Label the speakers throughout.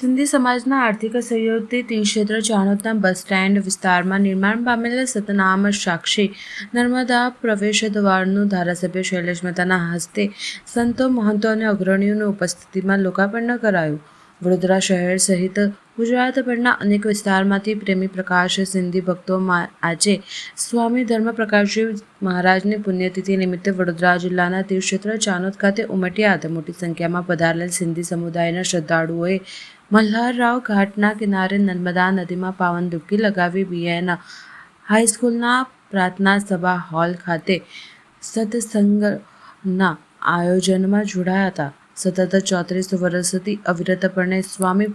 Speaker 1: સિંધી સમાજના આર્થિક સહયોગથી તીક્ષેત્ર ચાણોદના બસ સ્ટેન્ડ વિસ્તારમાં નિર્માણ પામેલ સતનામ સાક્ષી નર્મદા પ્રવેશ દ્વારનું ધારાસભ્ય શૈલેષ મહેતાના હસ્તે સંતો મહંતો અને અગ્રણીઓની ઉપસ્થિતિમાં લોકાર્પણ કરાયું. વડોદરા શહેર સહિત ગુજરાતભરના અનેક વિસ્તારમાંથી પ્રેમી પ્રકાશ સિંધી ભક્તોમાં આજે સ્વામી ધર્મપ્રકાશજી મહારાજની પુણ્યતિથિ નિમિત્તે વડોદરા જિલ્લાના તીર્થક્ષેત્ર ચાનોદ ખાતે ઉમટ્યા હતા મોટી સંખ્યામાં પધારેલ સિંધી સમુદાયના શ્રદ્ધાળુઓએ મલ્હારરાવ ઘાટના કિનારે નર્મદા નદીમાં પાવન ડૂબકી લગાવી બીએન હાઈસ્કૂલના પ્રાર્થના સભા હોલ ખાતે સત્સંગના આયોજનમાં જોડાયા હતા. સતત ચોત્રીસ વર્ષથી અવિરતપણે સ્વામી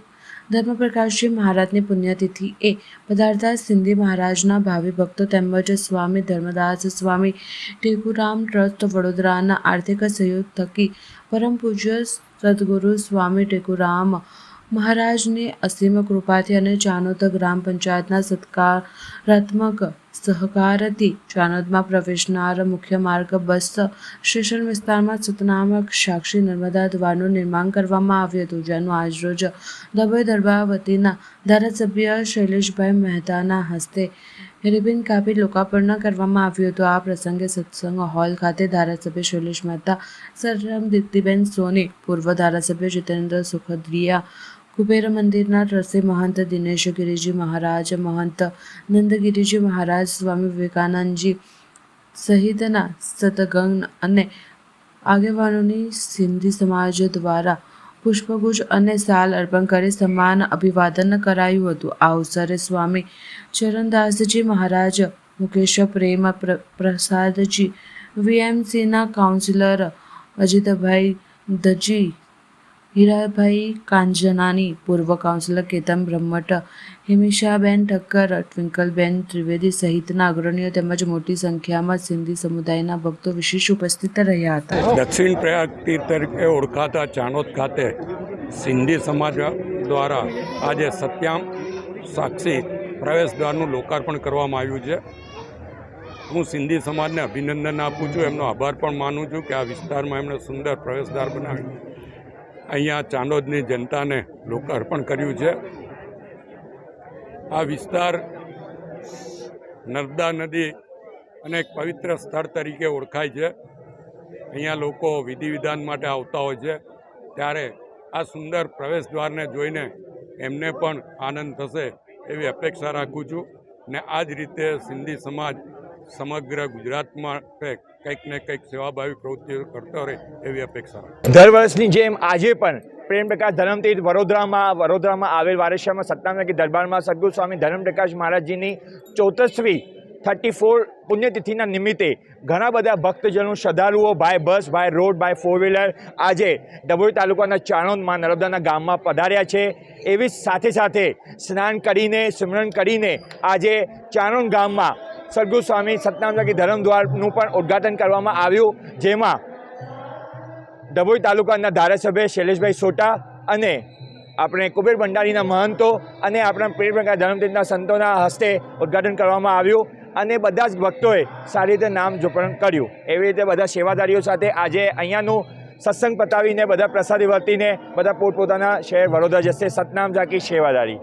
Speaker 1: ધર્મપ્રકાશજી મહારાજની પુણ્યતિથિ એ પધારતા સિંધી મહારાજના ભાવિ ભક્તો તેમજ સ્વામી ધર્મદાસ, સ્વામી ટેકુરામ ટ્રસ્ટ વડોદરાના આર્થિક સહયોગ થકી પરમ પૂજ્ય સદગુરુ સ્વામી ટેકુરામ મહારાજની અસીમ કૃપાથી અને ચાનોદ ગ્રામ પંચાયતના સત્કારાત્મક સહકારથી ચાનોદમાં પ્રવેશનાર મુખ્ય માર્ગ બસ સ્ટેશન વિસ્તારમાં સતનામક સાક્ષી નર્મદા દ્વારનું નિર્માણ કરવામાં આવ્યું હતું, જેનું આજરોજ દબોઈ દરબાર વતીના ધારાસભ્ય શૈલેષભાઈ મહેતાના હસ્તે રિબિન કાપી લોકાર્પણ કરવામાં આવ્યું હતું. આ પ્રસંગે સત્સંગ હોલ ખાતે ધારાસભ્ય શૈલેષ મહેતા સરરામ દીપ્તિબેન સોની, પૂર્વ ધારાસભ્ય જીતેન્દ્ર સુખદ્રિયા કુબેર મંદિરના ટ્રસ્ટી મહંત દિનેશ ગિરિજી મહારાજ, મહંત નંદગિરિજી મહારાજ, સ્વામી વિવેકાનંદજી સહિતના સતગણ અને આગેવાનોની સિંધી સમાજ દ્વારા પુષ્પગુચ્છ અને સાલ અર્પણ કરી સમાન અભિવાદન કરાયું હતું. આ અવસરે સ્વામી ચરણદાસજી મહારાજ, મુકેશ પ્રેમ પ્ર- પ્રસાદજી, વીએમસીના કાઉન્સિલર અજીતભાઈ દજી હીરાભાઈ કાંજનાની પૂર્વ કાઉન્સિલર કેતન બ્રહ્મટ હિમિષાબેન ઠક્કર ટ્વિંકલબેન ત્રિવેદી સહિતના અગ્રણીઓ તેમજ મોટી સંખ્યામાં સિંધી સમુદાયના ભક્તો વિશેષ ઉપસ્થિત રહ્યા હતા.
Speaker 2: દક્ષિણ પ્રયાગ તીર્થ તરીકે ઓળખાતા ચાણોદ ખાતે સિંધી સમાજ દ્વારા આજે સત્યામ સાક્ષી પ્રવેશ દ્વારનું લોકાર્પણ કરવામાં આવ્યું છે. હું સિંધી સમાજને અભિનંદન આપું છું. એમનો આભાર પણ માનું છું કે આ વિસ્તારમાં એમણે સુંદર પ્રવેશદ્વાર બનાવી અહીંયા ચાંદોદની જનતાને લોકાર્પણ કર્યું છે. આ વિસ્તાર નર્મદા નદી અને એક પવિત્ર સ્થળ તરીકે ઓળખાય છે. અહીંયા લોકો વિધિ વિધાન માટે આવતા હોય છે. ત્યારે આ સુંદર પ્રવેશ દ્વારને જોઈને એમને પણ આનંદ થશે એવી અપેક્ષા રાખું છું. ને આ જ રીતે સિંધી સમાજ સમગ્ર ગુજરાતમાં કંઈક ને કંઈક સેવાભાવી પ્રવૃત્તિઓ કરતો રહે એવી અપેક્ષા
Speaker 3: દર વર્ષની જેમ આજે પણ પ્રેમ પ્રકાશ ધરમતીર્થ વડોદરામાં વડોદરામાં આવેલ વારેશ્વરમાં સત્તાનગી દરબારમાં સદગુરુ સ્વામી ધર્મપ્રકાશ મહારાજજીની ચોતસવી થર્ટી ફોર પુણ્યતિથિના નિમિત્તે ઘણા બધા ભક્તજનો, શ્રદ્ધાળુઓ by bus by road by four wheeler આજે ડભોઈ તાલુકાના ચાણોદમાં નર્મદાના ગામમાં પધાર્યા છે. એવી સાથે સાથે સ્નાન કરીને, સ્મરણ કરીને આજે ચાણોદ ગામમાં સદગુરુ સ્વામી સતનામલકી ધરમદ્વારનું પણ ઉદ્ઘાટન કરવામાં આવ્યું, જેમાં ડભોઈ તાલુકાના ધારાસભ્ય શૈલેષભાઈ સોટા અને આપણે કુબેર ભંડારીના મહંતો અને આપણા પ્રેમ પ્રકાર ધર્મતીર્થના સંતોના હસ્તે ઉદ્ઘાટન કરવામાં આવ્યું અને બધા જ ભક્તોએ સારી રીતે નામ જોપણ કર્યું. એવી રીતે બધા સેવાદારીઓ સાથે આજે અહીંયાનું સત્સંગ પતાવીને, બધા પ્રસાદી વર્તીને, બધા પોતપોતાના શહેર વડોદરા જશે સતનામ ઝાકી સેવાદારી.